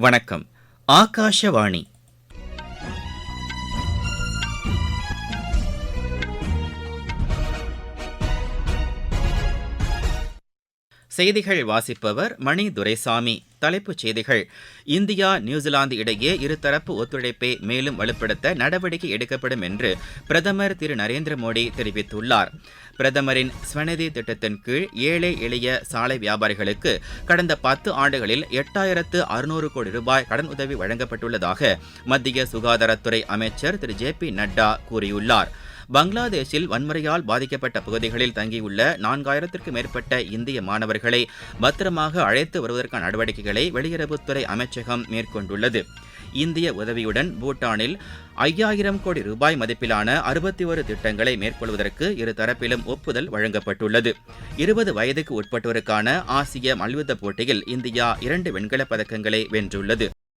வணக்கம். ஆகாஷவாணி. செய்திகள் வாசிப்பவர் மணி துரைசாமி. தலைப்புச் செய்திகள். இந்தியா நியூசிலாந்து இடையே இருதரப்பு ஒத்துழைப்பை மேலும் வலுப்படுத்த நடவடிக்கை எடுக்கப்படும் என்று பிரதமர் திரு நரேந்திர மோடி தெரிவித்துள்ளார். பிரதமரின் ஸ்வநிதி திட்டத்தின் கீழ் ஏழை எளிய சாலை வியாபாரிகளுக்கு கடந்த பத்து ஆண்டுகளில் எட்டாயிரத்து அறுநூறு கோடி ரூபாய் கடன் உதவி வழங்கப்பட்டுள்ளதாக மத்திய சுகாதாரத்துறை அமைச்சர் திரு. ஜே. பி. நட்டா கூறியுள்ளார். பங்களாதேஷில் வன்முறையால் பாதிக்கப்பட்ட பகுதிகளில் தங்கியுள்ள நான்காயிரத்திற்கும் மேற்பட்ட இந்திய மாணவர்களை பத்திரமாக அழைத்து வருவதற்கான நடவடிக்கைகளை வெளியுறவுத்துறை அமைச்சகம் மேற்கொண்டுள்ளது. இந்திய உதவியுடன் பூட்டானில் ஐயாயிரம் கோடி ரூபாய் மதிப்பிலான அறுபத்தி ஒரு திட்டங்களை மேற்கொள்வதற்கு இரு தரப்பிலும் ஒப்புதல் வழங்கப்பட்டுள்ளது. இருபது வயதுக்கு உட்பட்டோருக்கான ஆசிய மல்யுத்த போட்டியில் இந்தியா இரண்டு வெண்கலப் பதக்கங்களை வென்றுள்ளது.